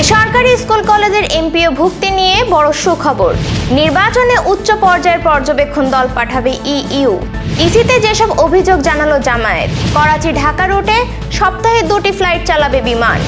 বেসরকারি স্কুল কলেজের এমপিও ভুক্তি নিয়ে বড় সুখবর। নির্বাচনে উচ্চ পর্যায়ের পর্যবেক্ষণ দল পাঠাবে ইইউ। ইসিতে যেসব অভিযোগ জানালো জামায়াত, করাচি ঢাকা রুটে সপ্তাহে দুটি ফ্লাইট চালাবে বিমান।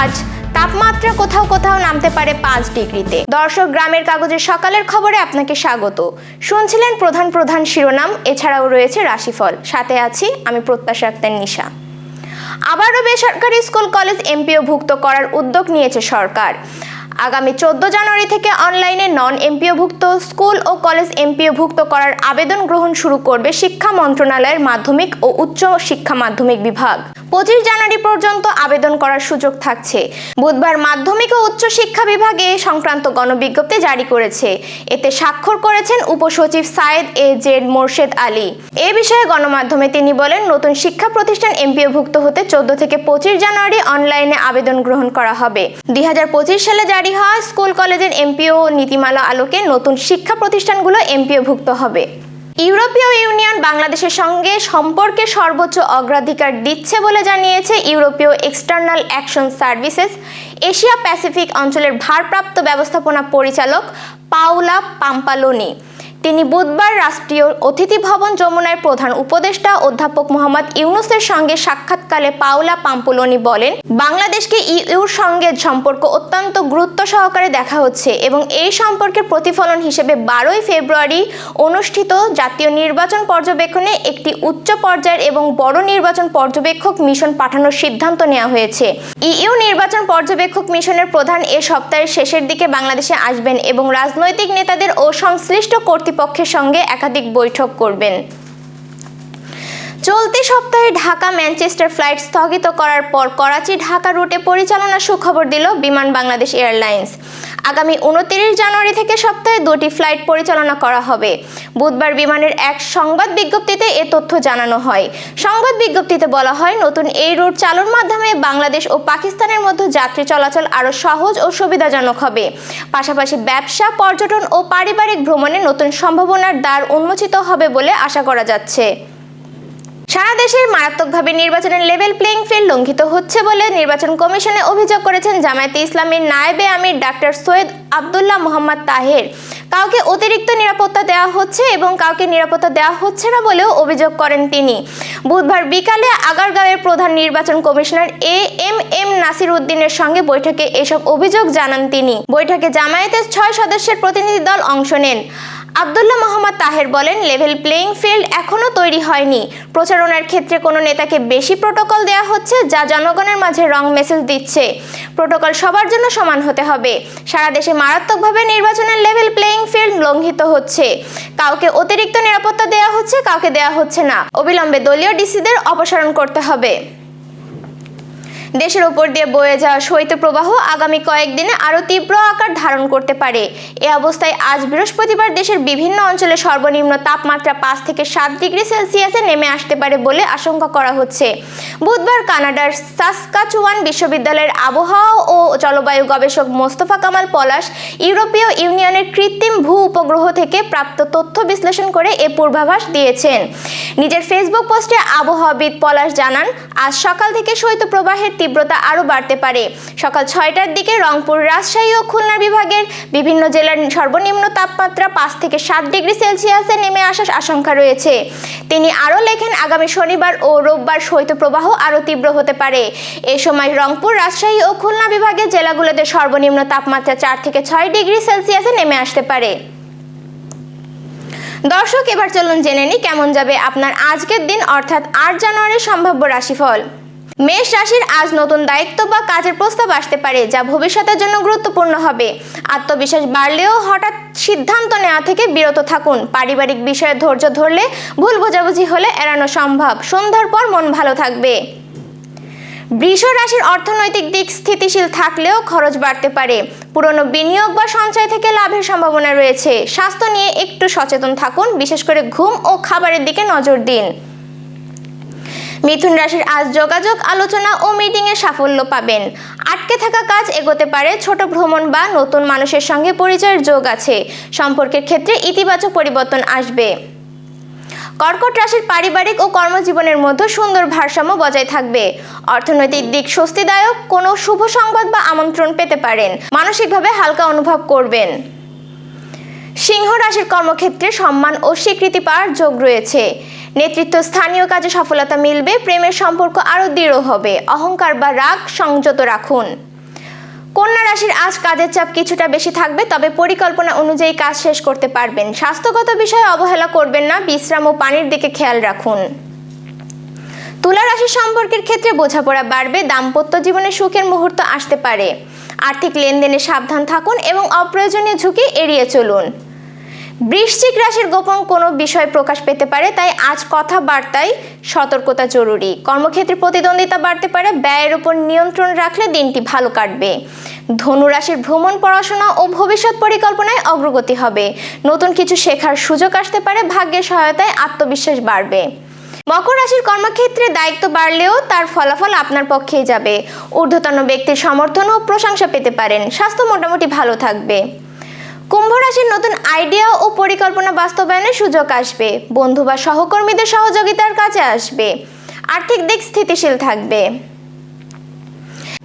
আজ তাপমাত্রা কোথাও কোথাও নামতে পারে পাঁচ ডিগ্রিতে। দর্শক গ্রামের কাগজের সকালের খবরে আপনাকে স্বাগত। শুনছিলেন প্রধান প্রধান শিরোনাম, এছাড়াও রয়েছে রাশিফল। সাথে আছি আমি প্রত্যাশা আক্তার নিশা। আবারও বেসরকারি স্কুল, কলেজ এমপিওভুক্ত করার উদ্যোগ নিয়েছে সরকার। আগামী চোদ্দ জানুয়ারি থেকে অনলাইনে নন এমপিওভুক্ত স্কুল ও কলেজ এমপিওভুক্ত করার আবেদন গ্রহণ শুরু করবে শিক্ষা মন্ত্রণালয়ের মাধ্যমিক ও উচ্চ শিক্ষা মাধ্যমিক বিভাগ। পঁচিশ জানুয়ারি পর্যন্ত আবেদন করার সুযোগ থাকছে। বুধবার মাধ্যমিক ও উচ্চ শিক্ষা বিভাগে সংক্রান্ত গণবিজ্ঞপ্তি জারি করেছে। এতে স্বাক্ষর করেছেন উপসচিব সায়েদ এ জেড মোর্শেদ আলী। এ বিষয়ে গণমাধ্যমে তিনি বলেন, নতুন শিক্ষা প্রতিষ্ঠান এমপিওভুক্ত হতে চোদ্দ থেকে পঁচিশ জানুয়ারি অনলাইনে আবেদন গ্রহণ করা হবে। দুই হাজার পঁচিশ সালে জারি হওয়া স্কুল কলেজের এমপিও নীতিমালা আলোকে নতুন শিক্ষা প্রতিষ্ঠানগুলো এমপিওভুক্ত হবে। ইউরোপীয় ইউনিয়ন বাংলাদেশের সঙ্গে সম্পর্কে সর্বোচ্চ অগ্রাধিকার দিচ্ছে বলে জানিয়েছে ইউরোপীয় external action services. Asia Pacific অঞ্চলের ভারপ্রাপ্ত ব্যবস্থাপনা পরিচালক পাওলা পাম্পালোনি। তিনি বুধবার রাষ্ট্রীয় অতিথি ভবন যমুনার প্রধান উপদেষ্টা অধ্যাপক মোহাম্মদ ইউনুসের সঙ্গে সাক্ষাৎকালে পাওলা পাম্পোলনি বলেন, বাংলাদেশকে ইউর সঙ্গে সম্পর্ক অত্যন্ত গুরুত্ব সহকারে দেখা হচ্ছে এবং এই সম্পর্কের প্রতিফলন হিসেবে বারোই ফেব্রুয়ারি অনুষ্ঠিত জাতীয় নির্বাচন পর্যবেক্ষণে একটি উচ্চ পর্যায়ের এবং বড় নির্বাচন পর্যবেক্ষক মিশন পাঠানোর সিদ্ধান্ত নেওয়া হয়েছে। ইইউ নির্বাচন পর্যবেক্ষক মিশনের প্রধান এ সপ্তাহের শেষের দিকে বাংলাদেশে আসবেন এবং রাজনৈতিক নেতাদের ও সংশ্লিষ্ট কর্তৃপক্ষের সঙ্গে একাধিক বৈঠক করবেন। চলতি সপ্তাহে ঢাকা ম্যানচেস্টার ফ্লাইট স্থগিত করার পর করাচি ঢাকা রুটে পরিচালনা সুখবর দিল বিমান বাংলাদেশ এয়ারলাইন্স। আগামী উনত্রিশ জানুয়ারি থেকে সপ্তাহে দুটি ফ্লাইট পরিচালনা করা হবে। বুধবার বিমানের এক সংবাদ বিজ্ঞপ্তিতে এ তথ্য জানানো হয়। সংবাদ বিজ্ঞপ্তিতে বলা হয়, নতুন এই রুট চালুর মাধ্যমে বাংলাদেশ ও পাকিস্তানের মধ্যে যাত্রী চলাচল আরও সহজ ও সুবিধাজনক হবে। পাশাপাশি ব্যবসা, পর্যটন ও পারিবারিক ভ্রমণে নতুন সম্ভাবনার দ্বার উন্মোচিত হবে বলে আশা করা যাচ্ছে। সারা দেশের মারাত্মকভাবে নির্বাচনের লেভেল প্লেইং ফিল্ড লঙ্ঘিত হচ্ছে বলে নির্বাচন কমিশনে অভিযোগ করেছেন জামায়াতে ইসলামের নায়েবে আমির ডাক্তার সৈয়দ আবদুল্লাহ মোহাম্মদ তাহের। কাউকে অতিরিক্ত নিরাপত্তা দেওয়া হচ্ছে এবং কাউকে নিরাপত্তা দেওয়া হচ্ছে না বলেও অভিযোগ করেন তিনি। বুধবার বিকালে আগারগাঁওয়ের প্রধান নির্বাচন commissioner A M M Nasir উদ্দিনের সঙ্গে বৈঠকে এসব অভিযোগ জানান তিনি। বৈঠকে জামায়াতের ছয় সদস্যের প্রতিনিধি দল অংশ নেন। আবদুল্লাহ মোহাম্মদ তাহের বলেন, লেভেল প্লেইং ফিল্ড এখনও তৈরি হয়নি। প্রচারণার ক্ষেত্রে কোনো নেতাকে বেশি প্রোটোকল দেওয়া হচ্ছে যা জনগণের মাঝে রং মেসেজ দিচ্ছে। প্রোটোকল সবার জন্য সমান হতে হবে। সারা দেশে মারাত্মকভাবে নির্বাচনের লেভেল প্লেইং ফিল্ড লঙ্ঘিত হচ্ছে। কাউকে অতিরিক্ত নিরাপত্তা দেওয়া হচ্ছে, কাউকে দেওয়া হচ্ছে না। অবিলম্বে দলীয় ডিসিদের অপসারণ করতে হবে। দেশের উপর দিয়ে বয়ে যাওয়া শৈত্যপ্রবাহ আগামী কয়েকদিনে আরও তীব্র আকার ধারণ করতে পারে। এ অবস্থায় আজ বৃহস্পতিবার দেশের বিভিন্ন অঞ্চলে সর্বনিম্ন তাপমাত্রা পাঁচ থেকে সাত ডিগ্রি সেলসিয়াসে নেমে আসতে পারে বলে আশঙ্কা করা হচ্ছে। বুধবার কানাডার সাসকাচুয়ান বিশ্ববিদ্যালয়ের আবহাওয়া ও জলবায়ু গবেষক মোস্তফা কামাল পলাশ ইউরোপীয় ইউনিয়নের কৃত্রিম ভূ উপগ্রহ থেকে প্রাপ্ত তথ্য বিশ্লেষণ করে এ পূর্বাভাস দিয়েছেন। নিজের ফেসবুক পোস্টে আবহাওয়াবিদ পলাশ জানান, আজ সকাল থেকে শৈত্যপ্রবাহের তীব্রতা আরও বাড়তে পারে। সকাল ছয়টার দিকে রংপুর রাজশাহী ও খুলনা বিভাগের বিভিন্ন জেলার সর্বনিম্ন তাপমাত্রা পাঁচ থেকে সাত ডিগ্রি সেলসিয়াসে নেমে আসার আশঙ্কা রয়েছে। তিনি আরও লেখেন, আগামী শনিবার ও রোববার শৈত্যপ্রবাহ আরও তীব্র হতে পারে। এ সময় রংপুর, রাজশাহী ও খুলনা বিভাগের জেলাগুলোতে সর্বনিম্ন তাপমাত্রা চার থেকে ছয় ডিগ্রি সেলসিয়াসে নেমে আসতে পারে। দর্শক, এবার চলুন জেনে নিই কেমন যাবে আপনার আজকের দিন, অর্থাৎ আট জানুয়ারির সম্ভাব্য রাশিফল। মেষ রাশির আজ নতুন দায়িত্ব বা কাজের প্রস্তাব আসতে পারে, যা ভবিষ্যতের জন্য গুরুত্বপূর্ণ হবে। আত্মবিশ্বাস বাড়লেও হঠাৎ সিদ্ধান্ত নেওয়া থেকে বিরত থাকুন। পারিবারিক বিষয়ে ধৈর্য ধরলে ভুল বোঝাবুঝি হলে এড়ানো সম্ভব। সন্ধ্যার পর মন ভালো থাকবে। বৃষ রাশির অর্থনৈতিক দিক স্থিতিশীল থাকলেও খরচ বাড়তে পারে। পুরনো বিনিয়োগ বা সঞ্চয় থেকে লাভের সম্ভাবনা রয়েছে। স্বাস্থ্য নিয়ে একটু সচেতন থাকুন, বিশেষ করে ঘুম ও খাবারের দিকে নজর দিন। মিথুন রাশির আজ যোগাযোগ, আলোচনা ও মিটিংয়ে সাফল্য পাবেন। আটকে থাকা কাজ এগোতে পারে, ছোট ভ্রমণ বা নতুন মানুষের সঙ্গে পরিচয়ের যোগ আছে। সম্পর্কের ক্ষেত্রে ইতিবাচক পরিবর্তন আসবে। কর্কট রাশির পারিবারিক ও কর্মজীবনের মধ্যে সুন্দর ভারসাম্য বজায় থাকবে। অর্থনৈতিক দিক স্বস্তিদায়ক, কোনো শুভ সংবাদ বা আমন্ত্রণ পেতে পারেন। মানসিকভাবে হালকা অনুভব করবেন। সিংহ রাশির কর্মক্ষেত্রে সম্মান ও স্বীকৃতি পাওয়ার যোগ রয়েছে। নেতৃত্ব স্থানীয় কাজে সফলতা মিলবে, প্রেমের সম্পর্ক আরও দৃঢ় হবে। অহংকার বা রাগ সংযত রাখুন। কন্যা রাশির আজ কাজের চাপ কিছুটা বেশি থাকবে, তবে পরিকল্পনা অনুযায়ী কাজ শেষ করতে পারবেন। স্বাস্থ্যগত বিষয়ে অবহেলা করবেন না, বিশ্রাম ও পানির দিকে খেয়াল রাখুন। তুলা রাশির সম্পর্কের ক্ষেত্রে বোঝাপড়া বাড়বে, দাম্পত্য জীবনে সুখের মুহূর্ত আসতে পারে। আর্থিক লেনদেনে সাবধান থাকুন এবং অপ্রয়োজনীয় ঝুঁকি এড়িয়ে চলুন। বৃশ্চিক রাশির গোপন কোনো বিষয় প্রকাশ পেতে পারে, তাই আজ কথাবার্তায় সতর্কতা জরুরি। কর্মক্ষেত্রে প্রতিদ্বন্দ্বিতা বাড়তে পারে, ব্যয়ের উপর নিয়ন্ত্রণ রাখলে দিনটি ভালো কাটবে। ধনু রাশির ভ্রমণ, পড়াশোনা ও ভবিষ্যৎ পরিকল্পনায় অগ্রগতি হবে। নতুন কিছু শেখার সুযোগ আসতে পারে, ভাগ্যের সহায়তায় আত্মবিশ্বাস বাড়বে। মকর রাশির কর্মক্ষেত্রে দায়িত্ব বাড়লেও তার ফলাফল আপনার পক্ষেই যাবে। ঊর্ধ্বতন ব্যক্তির সমর্থন ও প্রশংসা পেতে পারেন। স্বাস্থ্য মোটামুটি ভালো থাকবে। কুম্ভ রাশির নতুন আইডিয়া ও পরিকল্পনা বাস্তবায়নের সুযোগ আসবে। বন্ধু বা সহকর্মীদের সহযোগিতার কাছে আসবে। আর্থিক দিক স্থিতিশীল থাকবে।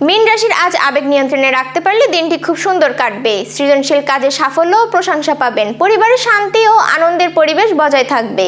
মীন রাশির আজ আবেগ নিয়ন্ত্রণে রাখতে পারলে দিনটি খুব সুন্দর কাটবে। সৃজনশীল কাজে সাফল্য ও প্রশংসা পাবেন। পরিবারে শান্তি ও আনন্দের পরিবেশ বজায় থাকবে।